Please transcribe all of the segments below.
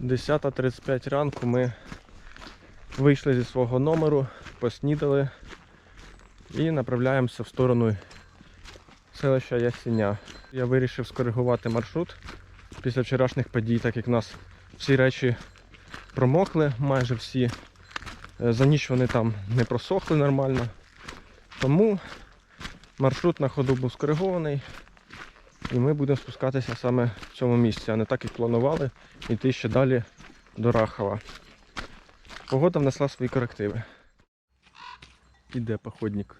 10.35 ранку ми вийшли зі свого номеру, поснідали і направляємося в сторону селища Ясіня. Я вирішив скоригувати маршрут після вчорашніх подій, так як в нас всі речі промокли, майже всі. Е, За ніч вони там не просохли нормально. Тому маршрут на ходу був скоригований. І ми будемо спускатися саме в цьому місці, а не так, як планували, йти ще далі до Рахова. Погода внесла свої корективи. Іде походник.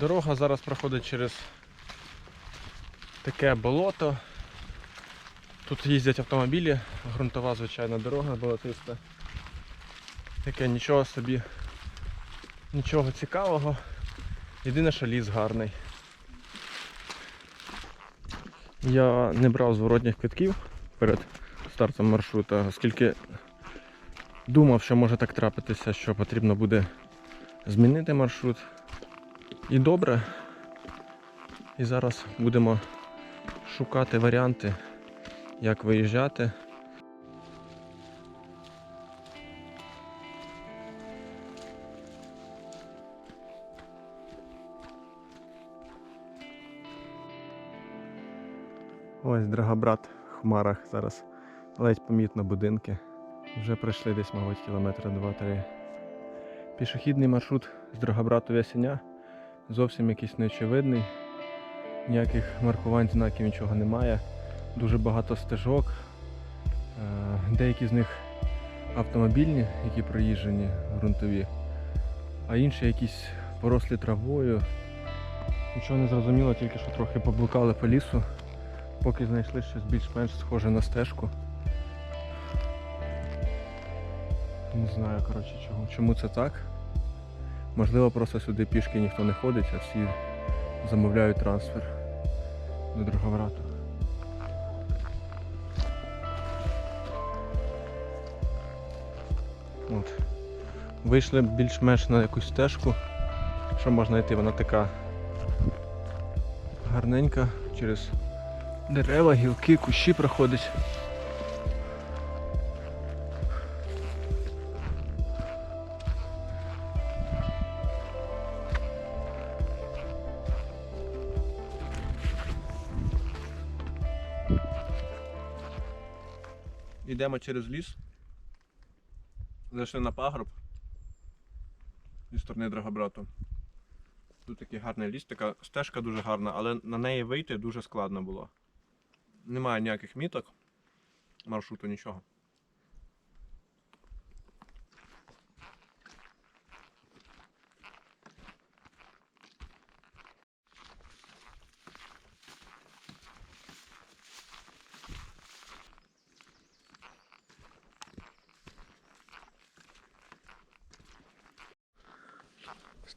Дорога зараз проходить через таке болото. Тут їздять автомобілі, ґрунтова звичайна дорога болотиста. Таке нічого собі, нічого цікавого. Єдине, що ліс гарний. Я не брав зворотніх квитків перед стартом маршрута, оскільки думав, що може так трапитися, що потрібно буде змінити маршрут. І добре. І зараз будемо шукати варіанти, як виїжджати. Ось Драгобрат в хмарах зараз ледь помітно будинки. Вже пройшли десь, мабуть, кілометра два-три. Пішохідний маршрут з Драгобрату в Ясеня зовсім якийсь неочевидний. Ніяких маркувань, знаків нічого немає. Дуже багато стежок. Е, Деякі з них автомобільні, які проїжджені ґрунтові, а інші якісь порослі травою. Нічого не зрозуміло, тільки що трохи поблукали по лісу, поки знайшли щось більш-менш схоже на стежку. Не знаю, коротше, чому, чому це так. Можливо, просто сюди пішки ніхто не ходить, а всі замовляють трансфер до Драгобрату. От. Вийшли більш-менш на якусь стежку. Що можна йти? Вона така гарненька через дерева, гілки, кущі проходить. Йдемо через ліс. Зайшли на пагорб зі сторони Драгобрату. Тут такий гарний ліс, така стежка дуже гарна, але на неї вийти дуже складно було. Немає ніяких міток, маршруту, нічого.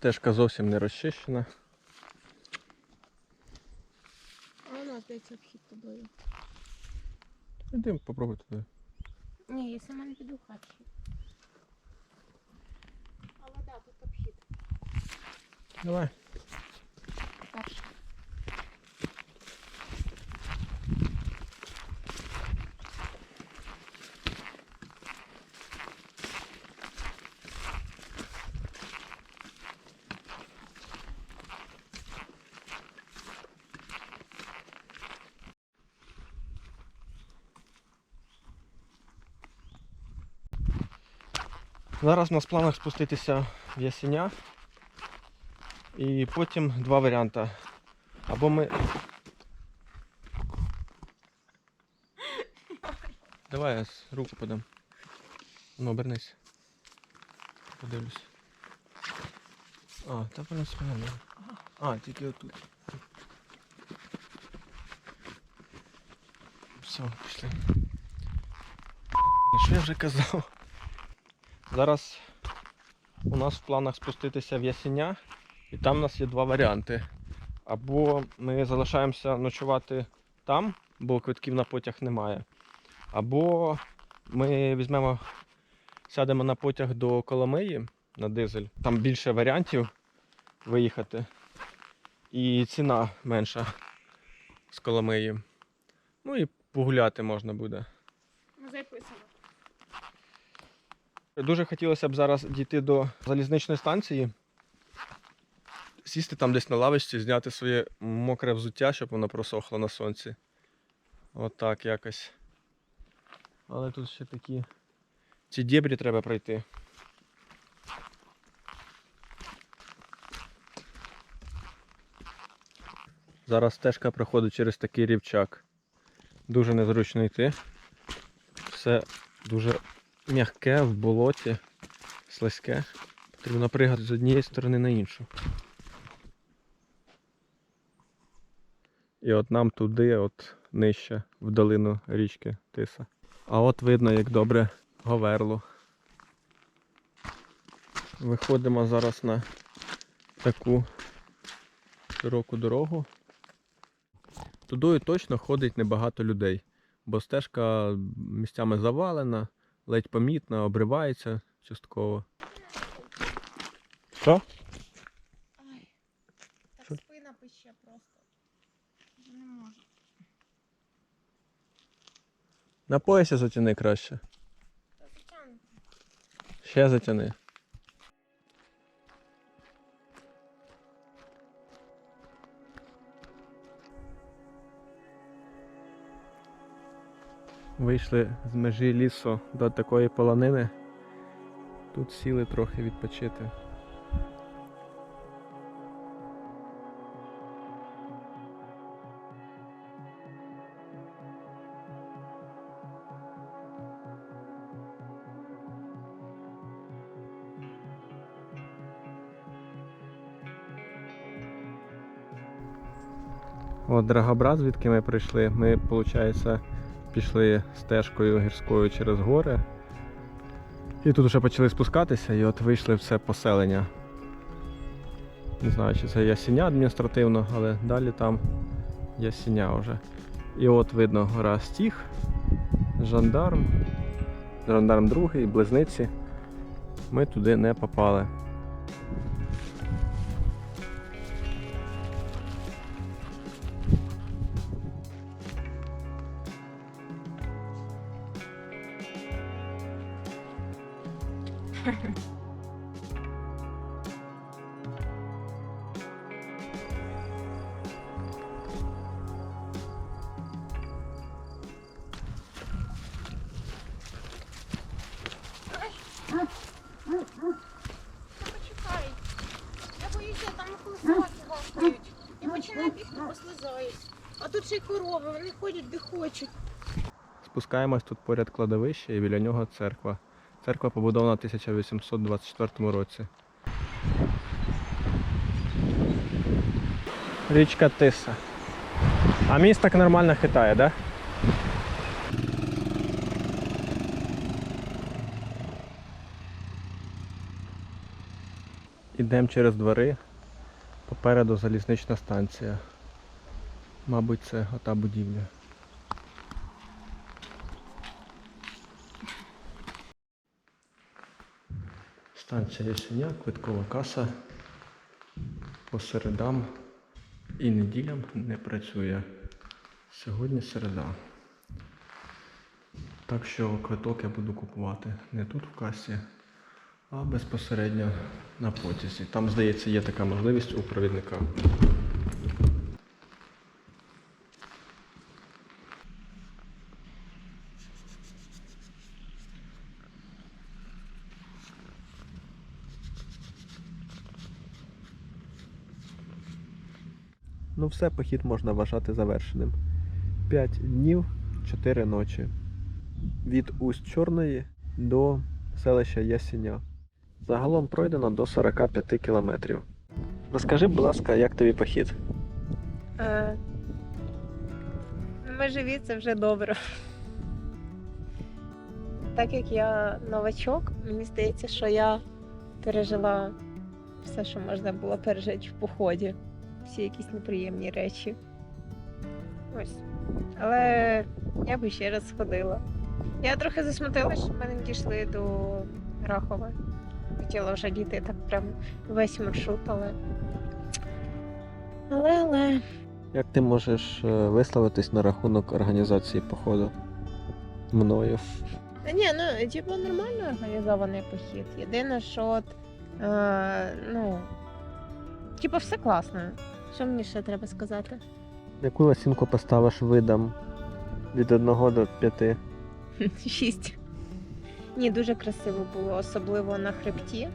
Стежка зовсім не розчищена. А вона опять обхід тобою. Іди попробуй туди. Ні, я сама не піду Але А вода тут обхід. Давай. Зараз у нас в планах спуститися в Ясеня. І потім два варіанти. Або ми. Давай я руку подам. Ну, обернись. Подивлюсь. А, та воно спинено. А, тільки отут. Все, пішли. Що я вже казав? Зараз у нас в планах спуститися в Ясеня, і там у нас є два варіанти. Або ми залишаємося ночувати там, бо квитків на потяг немає. Або ми візьмемо, сядемо на потяг до Коломиї на дизель. Там більше варіантів виїхати. І ціна менша з Коломиї. Ну і погуляти можна буде. Ми записано. Дуже хотілося б зараз дійти до залізничної станції, сісти там десь на лавочці, зняти своє мокре взуття, щоб воно просохло на сонці. Отак якось. Але тут ще такі. Ці дєбрі треба пройти. Зараз стежка проходить через такий рівчак. Дуже незручно йти. Все дуже м'яке в болоті, слизьке. Потрібно пригати з однієї сторони на іншу. І от нам туди, от нижче, в долину річки Тиса. А от видно, як добре говерло. Виходимо зараз на таку широку дорогу. Тудою точно ходить небагато людей, бо стежка місцями завалена, ледь помітна, обривається частково. Що? Ай. Так спина пище просто. Вже Не можу. На поясі затяни краще. Ще затяни. Вийшли з межі лісу до такої полонини. Тут сіли трохи відпочити. От Драгобрат, звідки ми прийшли, ми, виходить, пішли стежкою гірською через гори. І тут вже почали спускатися, і от вийшли в це поселення. Не знаю, чи це ясіня адміністративно, але далі там ясіня вже. І от видно гора Стіг, жандарм, жандарм другий, близниці. Ми туди не попали. Та почекай. Я боюся, там колесоваки гавкають. І починаю бігти, послизаюсь. А тут ще й корови, вони ходять де хочуть. Спускаємось тут поряд кладовище і біля нього церква. Церква побудована в 1824 році. Річка Тиса. А міст так нормально хитає, да? Ідемо через двори. Попереду залізнична станція. Мабуть, це ота будівля. Станція Ясеня, квиткова каса по середам і неділям не працює. Сьогодні середа. Так що квиток я буду купувати не тут в касі, а безпосередньо на потязі. Там, здається, є така можливість у провідника. Ну все, похід можна вважати завершеним. 5 днів, 4 ночі. Від усть Чорної до селища Ясеня. Загалом пройдено до 45 кілометрів. Розкажи, будь ласка, як тобі похід? Е, Ми живі, це вже добре. Так як я новачок, мені здається, що я пережила все, що можна було пережити в поході. Всі якісь неприємні речі. Ось. Але я би ще раз сходила. Я трохи засмутилася, що ми не дійшли до Рахова. Хотіла вже дійти так прям весь маршрут, але. Але, але. Як ти можеш е, висловитись на рахунок організації походу мною? Та ні, ну типу нормально організований похід. Єдине, що от, е, ну, типу, все класно. Що мені ще треба сказати? Яку оцінку поставиш видам від 1 до 5? Шість. Ні, дуже красиво було, особливо на хребті.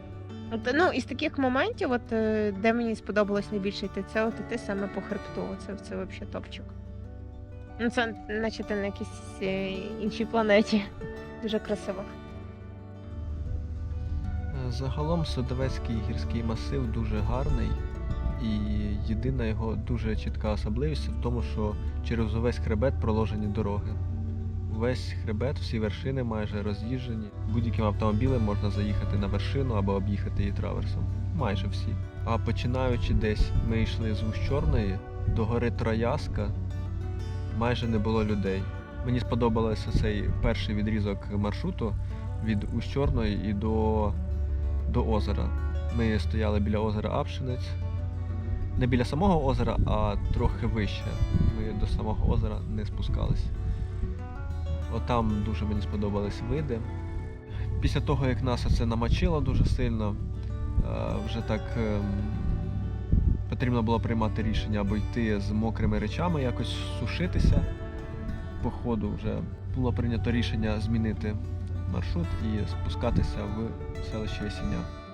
От, ну, із таких моментів, от, е, де мені сподобалось найбільше йти, це от іти саме по хребту. Це, це взагалі топчик. Ну, це наче ти на якійсь е, іншій планеті. Дуже красиво. Загалом Судовецький гірський масив дуже гарний, і єдина його дуже чітка особливість в тому, що через увесь хребет проложені дороги. Весь хребет, всі вершини майже роз'їжджені. Будь-яким автомобілем можна заїхати на вершину або об'їхати її траверсом. Майже всі. А починаючи десь, ми йшли з Чорної до гори Трояска, майже не було людей. Мені сподобався цей перший відрізок маршруту від Усть Чорної і до до озера. Ми стояли біля озера Апшинець. Не біля самого озера, а трохи вище. Ми до самого озера не спускались. Отам дуже мені сподобались види. Після того, як нас це намочило дуже сильно, е, вже так ем, потрібно було приймати рішення або йти з мокрими речами, якось сушитися. По ходу вже було прийнято рішення змінити маршрут і спускатися в селище Ясіня.